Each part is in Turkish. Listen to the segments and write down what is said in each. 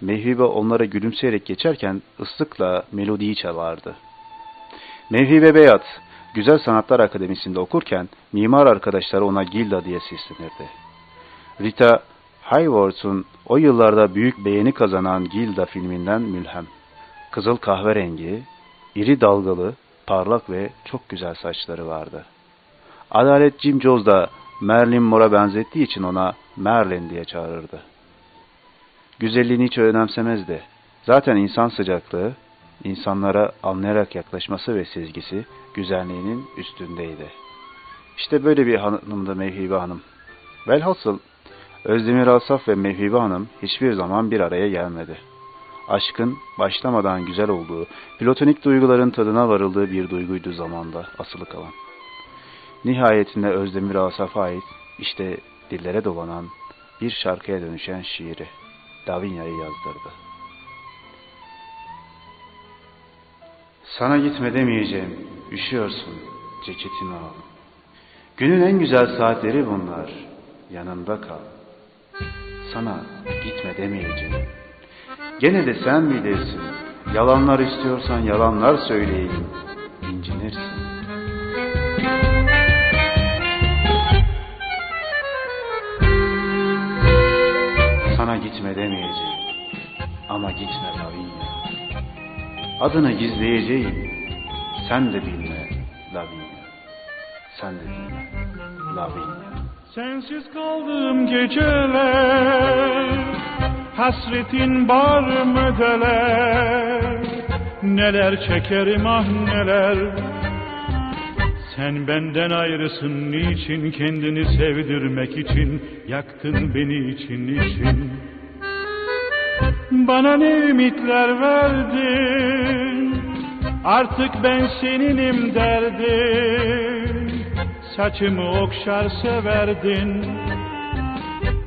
Mevhibe onlara gülümseyerek geçerken ıslıkla melodiyi çalardı. Mevhibe Beyat, Güzel Sanatlar Akademisi'nde okurken mimar arkadaşları ona Gilda diye seslenirdi. Rita Hayworth'un o yıllarda büyük beğeni kazanan Gilda filminden mülhem. Kızıl kahverengi, iri dalgalı, parlak ve çok güzel saçları vardı. Adalet Jim Jones da Marilyn Monroe'a benzettiği için ona Merlin diye çağırırdı. Güzelliğini hiç önemsemezdi. Zaten insan sıcaklığı, insanlara anlayarak yaklaşması ve sezgisi güzelliğinin üstündeydi. İşte böyle bir hanımdı Mevhibe Hanım. Velhasıl Özdemir Asaf ve Mevhibe Hanım hiçbir zaman bir araya gelmedi. Aşkın başlamadan güzel olduğu, platonik duyguların tadına varıldığı bir duyguydu zamanda asılı kalan. Nihayetinde Özdemir Asaf'a ait işte dillere dolanan bir şarkıya dönüşen şiiri Davinya'yı yazdırdı. Sana gitme demeyeceğim, üşüyorsun, ceketimi al. Günün en güzel saatleri bunlar, yanımda kal. Sana gitme demeyeceğim. Gene de sen bilirsin, yalanlar istiyorsan yalanlar söyleyeyim, incinirsin. Adını gizleyeceğim. Sen de bilme Lavinia. Sen de bilme Lavinia. Sensiz kaldığım geceler Hasretin var müdeler Neler çekerim ah neler Sen benden ayrısın niçin Kendini sevdirmek için Yaktın beni için için Bana ne ümitler verdin? Artık ben seninim derdin Saçımı okşar severdin.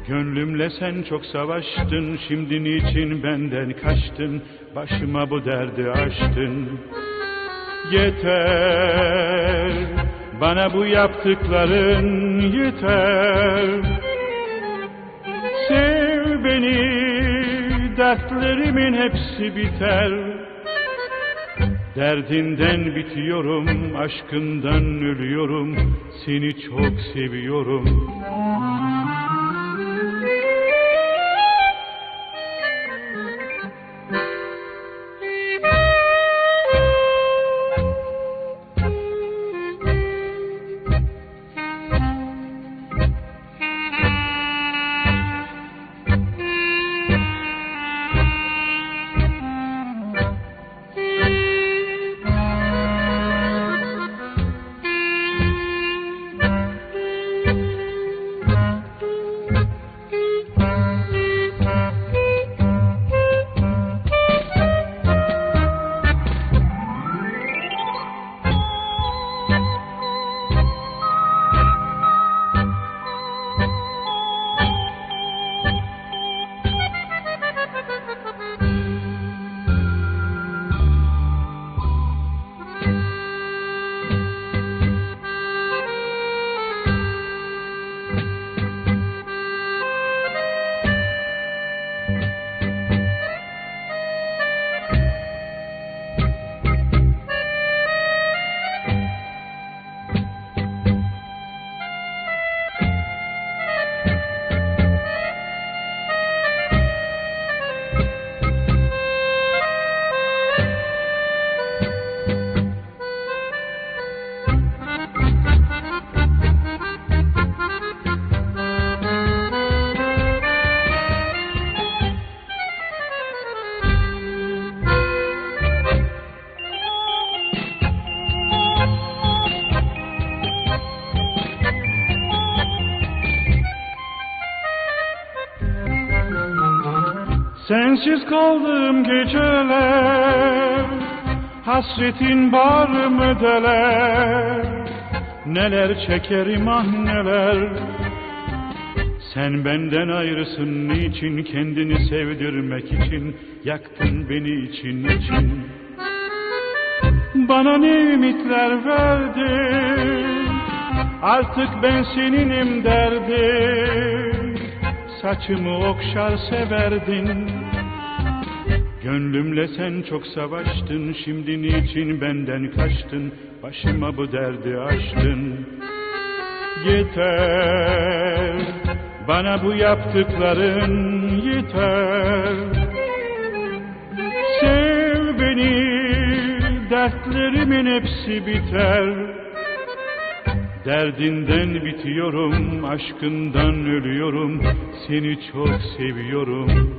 Gönlümle sen çok savaştın. Şimdi niçin benden kaçtın? Başıma bu derdi açtın. Yeter. Bana bu yaptıkların yeter. Beni Dertlerimin hepsi biter Derdinden bitiyorum, aşkından ölüyorum, seni çok seviyorum. Sensiz kaldığım geceler Hasretin var müdeler Neler çekerim ah neler? Sen benden ayrısın niçin Kendini sevdirmek için Yaktın beni için için? Bana ne ümitler verdin? Artık ben seninim derdin Saçımı okşar severdin. Gönlümle sen çok savaştın Şimdi niçin benden kaçtın? Başıma bu derdi açtın. Yeter Bana bu yaptıkların yeter. Sev beni Dertlerimin hepsi biter Derdinden bitiyorum, aşkından ölüyorum, seni çok seviyorum.